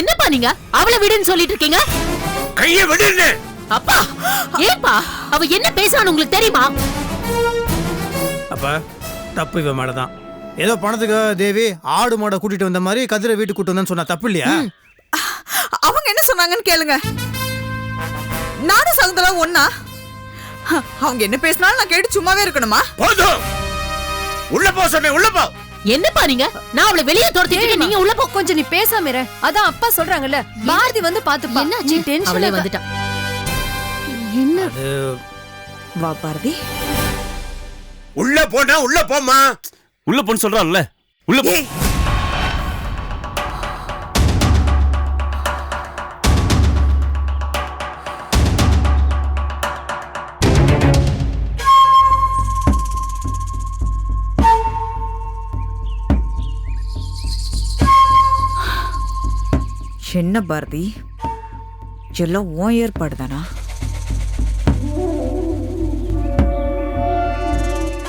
என்னப்பா நீங்க? அவளை விடுன்னு சொல்லிட்டு இருக்கீங்க? கைய விடுன்னு. அப்பா ஏப்பா அவ என்ன பேசுறான்னு உங்களுக்கு தெரியுமா? அப்ப தப்பு இவன் மேலதான். ஏதோ பணத்துக்கு தேவி ஆடு மாடை கூட்டிட்டு வந்த மாதிரி கதிரை வீட்டுக்கு கூட்டு வந்தேன்னு சொன்னா தப்பு இல்லையா? அவங்க என்ன சொன்னாங்கன்னு கேளுங்க. நானும் சகுந்தலா ஒன்னா அவங்க என்ன பேசினாலும் நான் கேட்டு சும்மாவே இருக்கணுமா? போதும். உள்ள போ சொன்னேன் உள்ள போ. என்னப்பா நீங்க? நான் அவளை வெளியே துரத்திட்டு நீங்க உள்ள போ. கொஞ்சம் நீ பேசாம இரு. அதான் அப்பா சொல்றாங்கல்ல. பாரதி வந்து பாத்துப்பா என்னாச்சு? நீ டென்ஷன் அவளே வந்துட்டா. என்ன? வா பாரதி. உள்ள போனா உள்ள போம்மா. உள்ள பொண்ணு சொல்றான்ல. உள்ள போ. என்ன பாரதி எல்லாம் ஓன் ஏற்பாடு தானா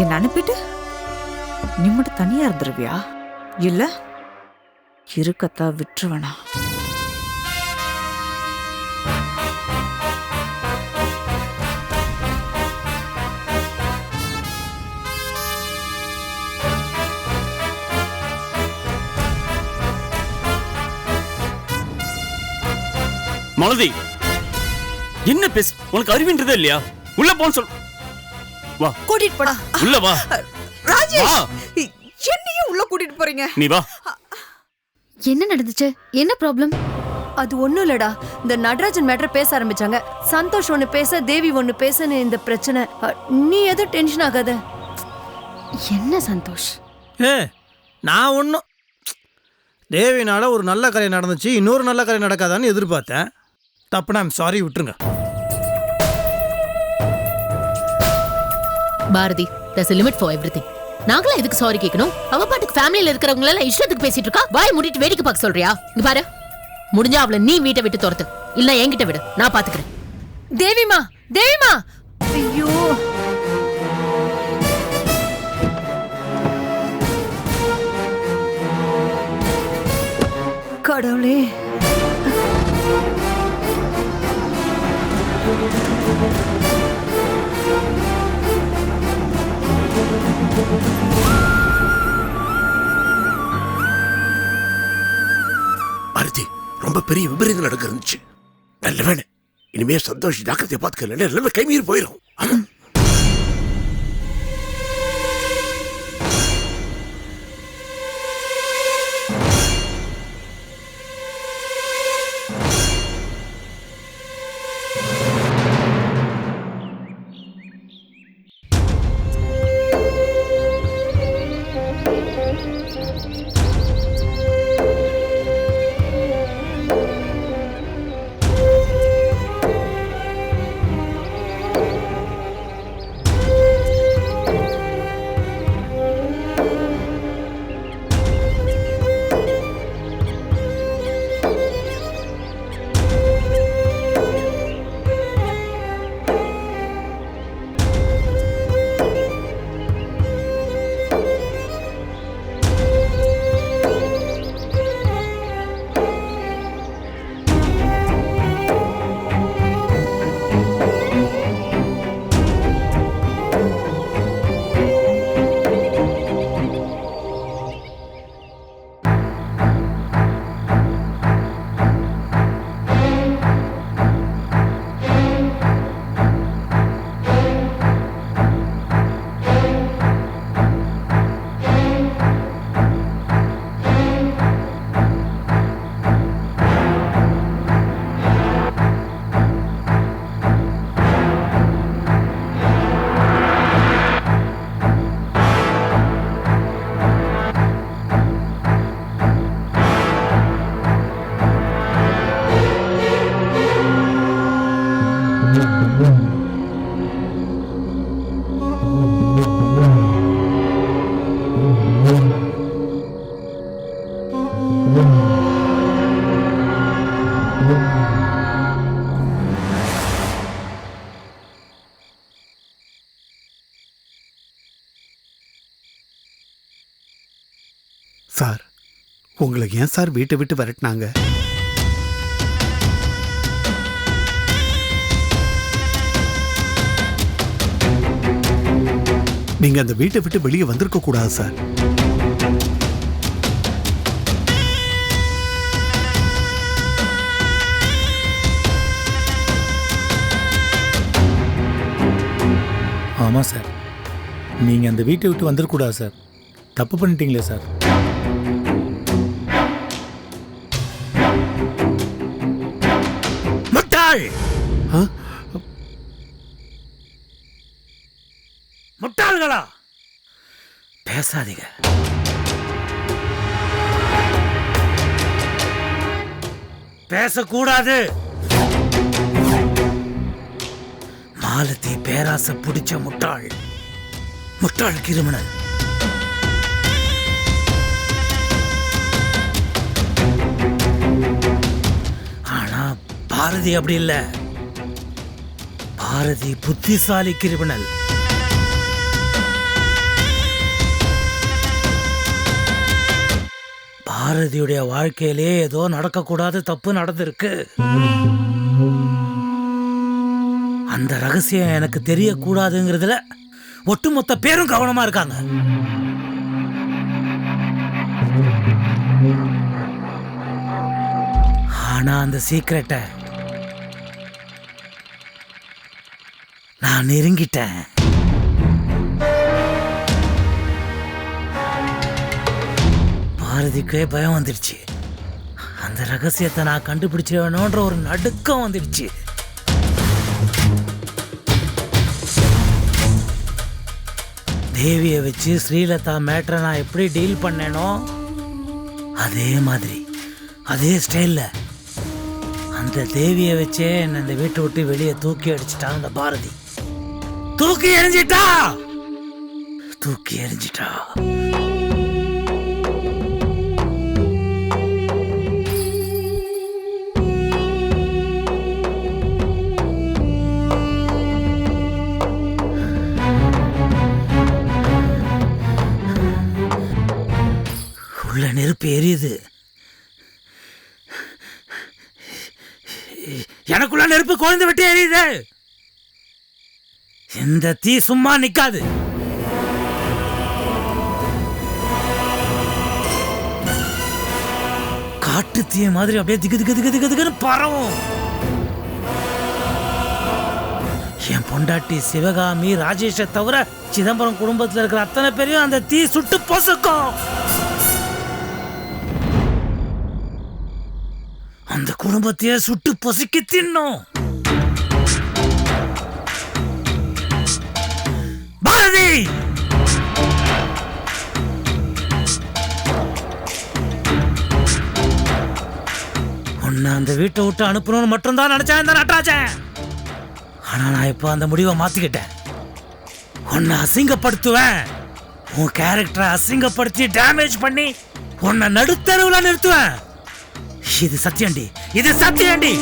என்ன அனுப்பிட்டு? நீ மட்டும் இருந்துருவியா? இல்லை இருக்கத்தா விட்டுருவேனா? மலதி என்ன பேசு உனக்கு அறிவின்றதே இல்லையா? உள்ள போன்னு சொல். வா. கூட்டிட்டு போடா. உள்ள வா. ராஜேஷ். என்னையும் உள்ள கூட்டிட்டு போறீங்க? நீ வா. என்ன நடந்துச்சு? என்ன ப்ராப்ளம் அது ஒண்ணும் இல்லடா. இந்த நடராஜன் மேட்டர் பேச ஆரம்பிச்சாங்க. சந்தோஷ் ஒண்ணு பேச தேவி ஒண்ணு பேசன்னு இந்த பிரச்சனை. நீ எதுவும் டென்ஷன் ஆகாத. என்ன சந்தோஷ்? ஏ நான் ஒன்றும் தேவினால ஒரு நல்ல கதை நடந்துச்சு. இன்னொரு நல்ல கதை நடக்காதான்னு எதிர்பார்த்தேன். தப்புனா ஐம் சாரி விட்டுருங்க. Bharathi there's a limit for everything. நாங்களா எதுக்கு சாரி கேட்கணும்? அவ பாட்டுக்கு ஃபேமிலில இருக்கிறவங்க எல்லாம் இஷ்டத்துக்கு பேசிட்டு இருக்கா? வாய் மூடிட்டு வேடிக்கை பார்க்க சொல்றியா? இங்க பாரு. முடிஞ்சா அவளை நீ வீட்டை விட்டு துரத்து. இல்ல என்கிட்ட விடு. நான் பாத்துக்கிறேன். தேவிமா தேவிமா! ஐயோ. கடவுளே. ரொம்ப பெரிய விபரீதம் நடக்க இருந்துச்சு. நல்ல வேணும் இனிமே சந்தோஷ் ஜாக்கிரதையை பார்த்துக்கல எல்லாமே கைமீறி போயிடும் உங்களை ஏன் சார் வீட்டை விட்டு விரட்டினாங்க? நீங்க அந்த வீட்டை விட்டு வெளியே வந்திருக்க கூடாது சார். ஆமாம் சார். நீங்கள் அந்த வீட்டை விட்டு வந்துடக்கூடாது சார். தப்பு பண்ணிட்டீங்களே சார். முட்டாள்? முட்டாள்களா? பேசாதீங்க. பேசக்கூடாது. மாலத்தி பேராசை பிடிச்ச முட்டாள். முட்டாள் கிருமினல். பாரதி அப்படி இல்ல. பாரதி புத்திசாலி கிரிமினல். பாரதியுடைய வாழ்க்கையிலே ஏதோ நடக்கக்கூடாது தப்பு நடந்திருக்கு. அந்த ரகசியம் எனக்கு தெரியக்கூடாதுங்கிறதுல ஒட்டுமொத்த பேரும் கவனமா இருக்காங்க. ஆனா அந்த சீக்கிரட்டை நான் நெருங்கிட்டேன். பாரதிக்கே பயம் வந்துடுச்சு. அந்த ரகசியத்தை நான் கண்டுபிடிச்சிடணுன்ற ஒரு நடுக்கம் வந்துடுச்சு. தேவியை வச்சு ஸ்ரீலதா மேட்ரை நான் எப்படி டீல் பண்ணேனோ அதே மாதிரி அதே ஸ்டைலில் அந்த தேவியை வச்சே என்னை இந்த வீட்டை விட்டு வெளியே தூக்கி அடிச்சிட்டான் அந்த பாரதி. தூக்கி எரிஞ்சிட்டா தூக்கி எரிஞ்சிட்டா உள்ள நெருப்பு எரியுது. எனக்குள்ள நெருப்பு குழந்தை விட்டு எரியுது. இந்த தீ சும்மா நிக்காது. காட்டு தீய மாதிரி அப்படியே திகு திகு திகு திகுன்னு பரவும். என் பொண்டாட்டி சிவகாமி ராஜேஷை தவிர சிதம்பரம் குடும்பத்தில் இருக்கிற அத்தனை பேரையும் அந்த தீ சுட்டு பொசுக்கும். அந்த குடும்பத்தையே சுட்டு பொசுக்கி தின்னும். உன்னை அந்த வீட்டை விட்டு அனுப்பணும்னு மட்டும்தான் நினைச்சேன் இந்த நட்டாச்சேன் ஆனா நான் இப்போ அந்த முடிவை மாத்திக்கிட்டேன். உன்னை அசிங்கப்படுத்துவேன். உன் கேரக்டரை அசிங்கப்படுத்தி டேமேஜ் பண்ணி உன்னை நடுத்தருவில் நிறுத்துவேன். இது சத்தியண்டி இது சத்தியண்டி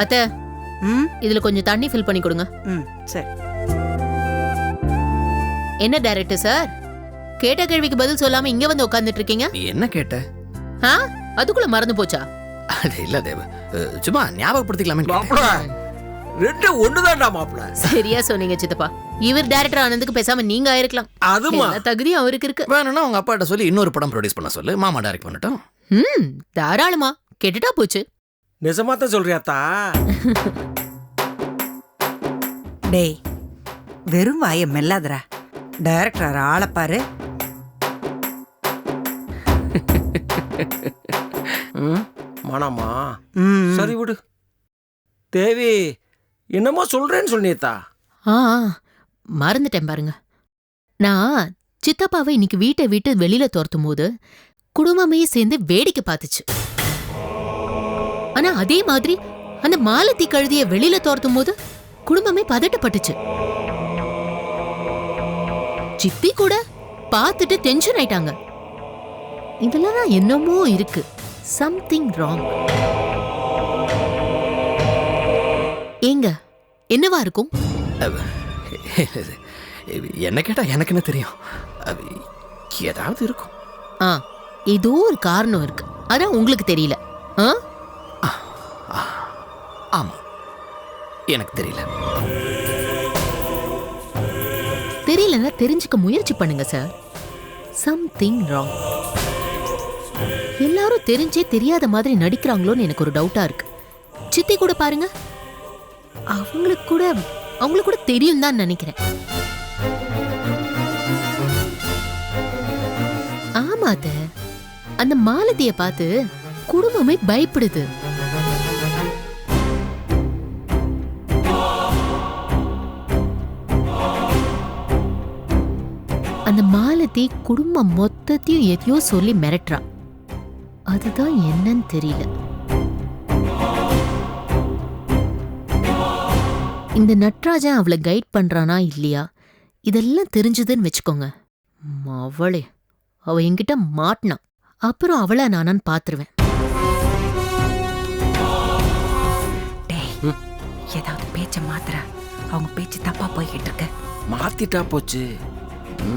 அத்த ம்? இதுல கொஞ்சம் தண்ணி ஃபில் பண்ணி கொடுங்க. ம் சரி. என்ன டைரக்டர் சார் கேட்ட கேள்விக்கு பதில் சொல்லாம இங்க வந்து உட்கார்ந்துட்டு இருக்கீங்க? நீ என்ன கேட்ட? ஆ? அதுக்குள்ள மறந்து போச்சா? அது இல்ல தேவ. அஹ், சும்மா ஞாபகப்படுத்திக்கலாமே மாப்பிள ரெண்டு ஒண்ணுதான்டா மாப்பிள. சரியா சொன்னீங்க சித்தப்பா. இவர் டைரக்டர் ஆனதுக்கு பேசாம நீங்க ஆயிருக்கலாம். அதுமா? எல்லா தகுதியும் அவருக்கு இருக்கு. வேணும்னா உங்க அப்பாட்ட சொல்லி இன்னொரு படம் ப்ரொடியூஸ் பண்ண சொல்லு. மாமா டைரக்ட் பண்ணட்டும். ம் தாராளமா. கேட்டுட்டா போச்சு. நிஜமா தான் சொல்றியாத்தா? டேய் வெறும் வாய மெல்லாதடா. டைரக்டர் ஆளை பாரு. ம், மனமா ம். சரி விடு. தேவி என்னமோ சொல்றேன்னு சொன்னியத்தா ஆ ஆ, மறந்துட்டேன் பாருங்க. நான் சித்தப்பாவை இன்னைக்கு வீட்டை விட்டு வெளியில துரத்தும் போது குடும்பமே சேர்ந்து வேடிக்கை பார்த்துச்சு. ஆனா அதே மாதிரி அந்த மாலத்தி கழுதிய வெளியில துரத்தும் போது குடும்பமே பதட்டப்பட்டுச்சு. சித்தி கூட பார்த்துட்டு டென்ஷன் ஆயிட்டாங்க. இதெல்லாம் என்னமோ இருக்கு. சம்திங் ராங் ஏங்க என்னவா இருக்கும்? என்ன கேட்டா எனக்கு என்ன தெரியும். அது ஏதாவது இருக்கும். ஆ ஏதோ ஒரு காரணம் இருக்கு. அதான் உங்களுக்கு தெரியல. ஆ? எனக்கு தெரியல. தெரியலன்னா தெரிஞ்சுக்க முயற்சி பண்ணுங்க சார் சம்திங் ராங் எல்லாரும் தெரிஞ்சே தெரியாத மாதிரி நடிக்கிறாங்களோன்னு எனக்கு ஒரு டவுட்டா இருக்கு. சித்தி கூட பாருங்க. அவங்களுக்கு கூட அவங்களுக்கு கூட தெரியும் தான் நினைக்கிறேன். ஆமா அந்த மாலதியை பார்த்து குடும்பமே பயப்படுது. அந்த மாலதி குடும்பம் மொத்தத்தையும் எதையோ சொல்லி மிரட்டுறா. அதுதான் என்னன்னு தெரியல. இந்த நட்ராஜன் அவளை கைட் பண்றானா இல்லையா? இதெல்லாம் தெரிஞ்சதுன்னு வச்சுக்கோங்க. அவளே அவ என்கிட்ட மாட்டினா. அப்புறம் அவளை நானான்னு பாத்துருவேன். டேய் ஏதாவது பேச்ச மாத்துற. அவங்க பேச்சு தப்பா போய்கிட்டு இருக்கு. மாத்திட்டா போச்சு. ஏமா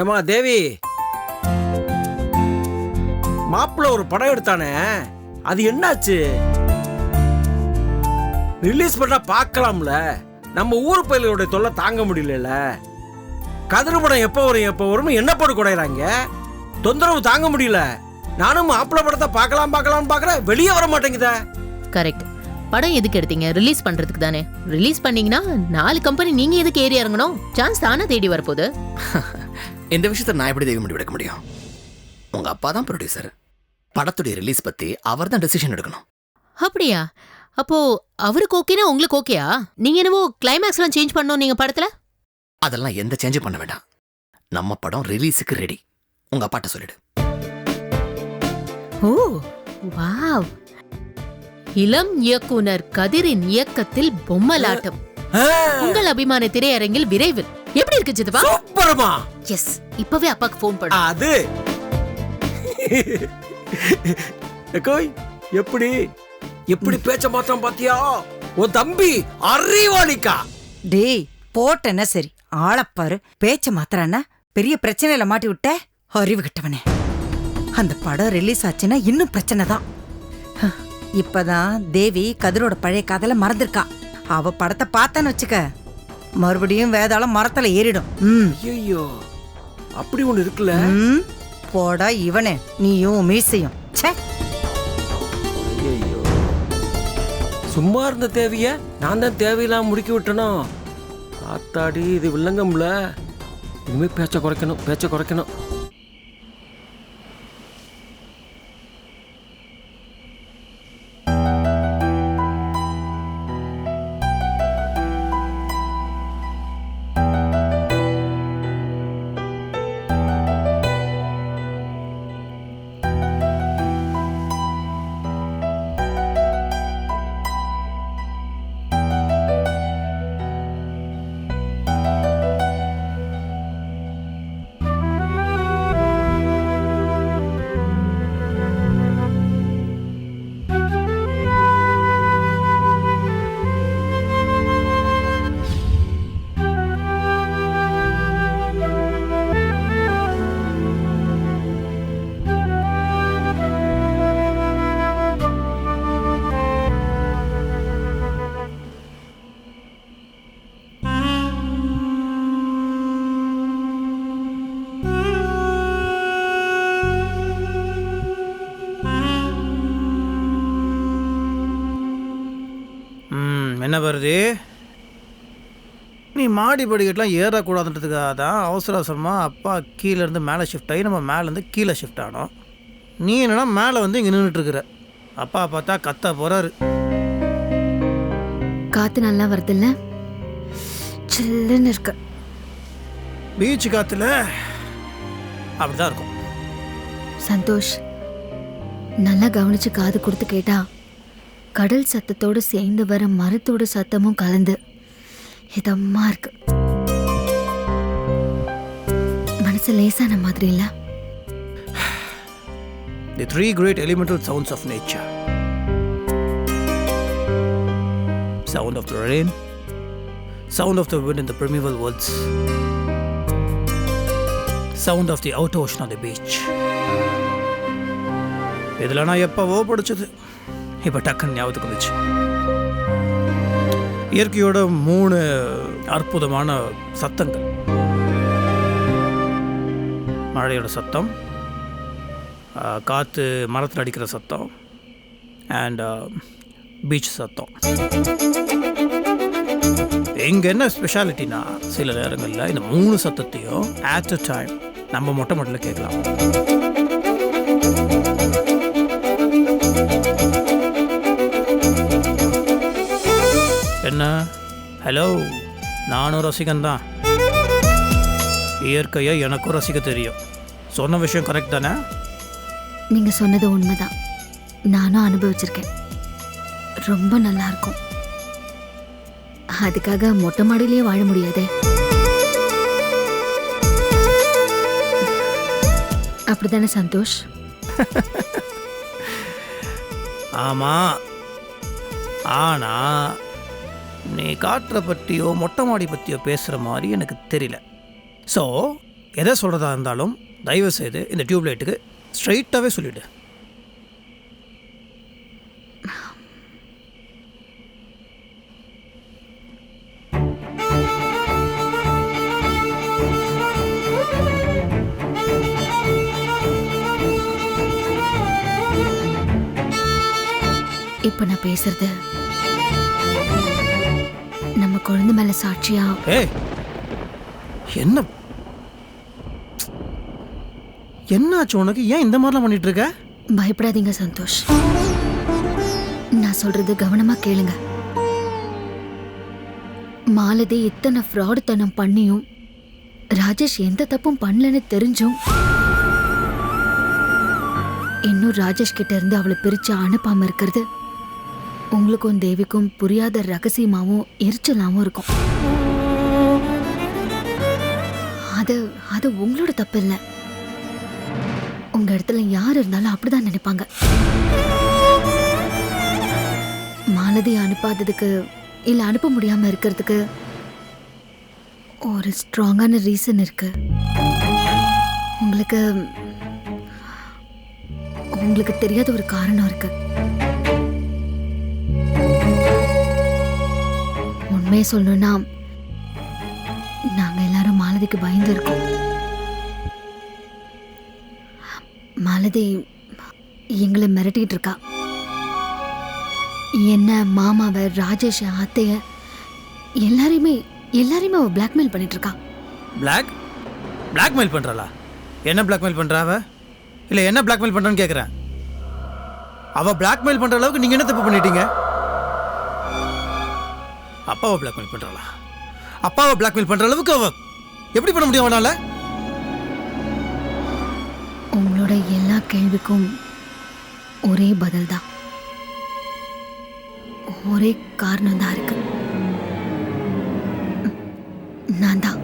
ஏம்மா தேவி. மாப்பிள்ள ஒரு படம் எடுத்தானே? அது என்னாச்சு? ரிலீஸ் பண்ணா பார்க்கலாம்ல. நம்ம ஊர் பயிலுடைய தொல்லை தாங்க முடியல கதிர் படம் எப்போ வரும் எப்போ வரும் என்ன போட்டு குடையிறாங்க. தொந்தரவு தாங்க முடியல. நானும் மாப்பிள்ளை படத்தை பார்க்கலாம் பார்க்கலாம்னு பார்க்குறேன் வெளியே வர மாட்டேங்குதே. கரெக்ட் படம் எதுக்கு எடுத்தீங்க? ரிலீஸ் பண்றதுக்கு தானே. ரிலீஸ் பண்ணீங்கன்னா நாலு கம்பெனி நீங்க எதுக்கு ஏறி இறங்கணும்? சான்ஸ் தானே தேடி வரப்போகுது. இந்த விஷயத்தை நான் எப்படி தெய்வம் முடிவெடுக்க முடியும்? உங்க அப்பா தான் ப்ரொடியூசர் படத்துடைய ரிலீஸ் பத்தி அவர் தான் டெசிஷன் எடுக்கணும். அப்படியா? அப்போ அவருக்கு ஓகேனா உங்களுக்கு ஓகேயா நீங்க என்னவோ கிளைமேக்ஸ்லாம் சேஞ்ச் பண்ணணும் நீங்க படத்துல? அதெல்லாம் எந்த சேஞ்சும் பண்ண வேண்டாம். நம்ம படம் ரிலீஸுக்கு ரெடி உங்க அப்பாட்ட சொல்லிடு. Oh wow. இளம் இயக்குனர் கதிரின் இயக்கத்தில் பொம்மலாட்டம். உங்கள் அபிமான திரையரங்கில் விரைவில். எப்படி இருக்கு சித்தப்பா சூப்பர்மா. எஸ் இப்பவே அப்பாக்கு ஃபோன் பண்ணு. அது. கோய் எப்படி? எப்படி பேச்ச மாத்திரம் பாத்தியா? உன் தம்பி அறிவாளிக்கா. டேய் போட்டேன்னா சரி. ஆளப்பாரு பேச்ச மாத்திரானா பெரிய பிரச்சனையில மாட்டி விட்ட. அறிவு கிட்டவனே அந்த படம் ரிலீஸ் ஆச்சுன்னா இன்னும் பிரச்சனை தான் இப்பதான் தேவி கதிரோட பழைய கதையில மறந்திருக்கா. அவ படத்தை பார்த்தான்னு வச்சுக்க மறுபடியும் வேதாளம் மரத்துல ஏறிடும். ஐயோ அப்படி ஒண்ணு இருக்குல்ல? போடா இவனே நீயும் மீசையும். ஐயோ சும்மா இருந்த தேவைய நான் தான் தேவையில்லாம முடுக்கி விட்டனோ? ஆத்தாடி இது வில்லங்கம்ல. இனிமே பேச்ச குறைக்கணும் பேச்ச குறைக்கணும். என்ன வருது? நீ மாடி படிக்கட்டுலாம் ஏறக்கூடாதுன்றதுக்காக தான் அவசர அவசரமாக அப்பா கீழே இருந்து மேலே ஷிஃப்ட் ஆகி நம்ம மேலேருந்து கீழே ஷிஃப்ட் ஆனோம். நீ என்னன்னா மேலே வந்து இங்கே நின்றுட்டுருக்குற அப்பா பார்த்தா கத்த போகிறாரு காத்து நல்லா வருதுல்ல? சில்லுன்னு இருக்கு. பீச் காற்றுல அப்படி தான் இருக்கும். சந்தோஷ் நல்லா கவனிச்சு காது கொடுத்து கேட்டா கடல் சத்தத்தோடு சேர்ந்து வர மரத்தோட சத்தமும் கலந்து இதமா இருக்கு. மனசு லேசான மாதிரி இல்ல? The three great elemental sounds of nature sound of the rain sound of the wind in the primeval woods. Sound of the out ocean on the beach இதில் நான் எப்போவோ படிச்சது. இப்போ டக்குன்னு ஞாபகத்துக்கு வந்துச்சு. இயற்கையோட மூணு அற்புதமான சத்தங்கள். மழையோட சத்தம் காற்று மரத்தில் அடிக்கிற சத்தம் அண்ட் பீச் சத்தம். எங்கே என்ன ஸ்பெஷாலிட்டினா சில நேரங்களில் இந்த மூணு சத்தத்தையும் ஆட் அ டைம் நம்ம மொட்டை மொட்டில் கேட்கலாம். என்ன? ஹலோ நானும் ரசிகன் தான் இயற்கையை எனக்கும் ரசிக்க தெரியும். சொன்ன விஷயம் கரெக்ட் தானே? நீங்க சொன்னது உண்மைதான். நானும் அனுபவிச்சிருக்கேன். ரொம்ப நல்லா இருக்கும் அதுக்காக மொட்டை மாடியிலேயே வாழ முடியாதே? அப்படிதானே சந்தோஷ்? ஆமாம் ஆனால் நீ காற்றை பற்றியோ மொட்டை மாடி பற்றியோ பேசுகிற மாதிரி எனக்கு தெரியல. ஸோ எதை சொல்கிறதா இருந்தாலும் தயவு செய்து இந்த டியூப்லைட்டுக்கு ஸ்ட்ரைட்டாகவே சொல்லிவிடு இப்போ நான் பேசுறது குழந்தை மேல சாட்சியா? ஏய் என்ன? என்னாச்சு உனக்கு? ஏன் இந்த மாதிரிலாம் பண்ணிட்டு இருக்க? பயப்படாதீங்க சந்தோஷ். நான் சொல்றது கவனமா கேளுங்க. மாலதி இத்தனை ஃப்ராடுத்தனம் பண்ணியும் ராஜேஷ் எந்த தப்பும் பண்ணலன்னு தெரிஞ்சும் இன்னும் ராஜேஷ் கிட்ட இருந்து அவளை பிரிச்சு அனுப்பாம இருக்கிறது உங்களுக்கும் தேவிக்கும் புரியாத ரகசியமாகவும் எரிச்சலாவும் இருக்கும். அது அது உங்களோட தப்பு இல்லை உங்க இடத்துல யார் இருந்தாலும் அப்படிதான் நினைப்பாங்க. மாலதி அனுப்பாததுக்கு இல்ல அனுப்ப முடியாம இருக்கிறதுக்கு ஒரு ஸ்ட்ராங்கான ரீசன் இருக்கு. உங்களுக்கு உங்களுக்கு தெரியாத ஒரு காரணம் இருக்கு. உண்மையை சொல்லணும்னா நாங்கள் எல்லாரும் மாலதிக்கு பயந்துருக்கோம். மாலதி எங்களை மிரட்டிகிட்டு இருக்கா. என்ன மாமாவை ராஜேஷ் அத்தைய எல்லாரையுமே எல்லாரையுமே அவள் பிளாக்மெயில் பண்ணிட்டு இருக்கா. பிளாக் பிளாக்மெயில் பண்ணுறாளா என்ன பிளாக்மெயில் பண்ணுறா அவ? இல்லை என்ன பிளாக்மெயில் பண்ணுறான்னு கேட்குறேன் அவள் பிளாக்மெயில் பண்ணுற அளவுக்கு நீங்கள் என்ன தப்பு பண்ணிட்டீங்க? அப்பாவை பிளாக்மெயில் பண்ணுறாளா அப்பாவை பிளாக்மெயில் பண்ணுற அளவுக்கு அவ எப்படி பண்ண முடியும் அவனால்? உங்களோட எல்லா கேள்விக்கும் ஒரே பதில் தான் ஒரே காரணம் தான் இருக்கு. நான் தான்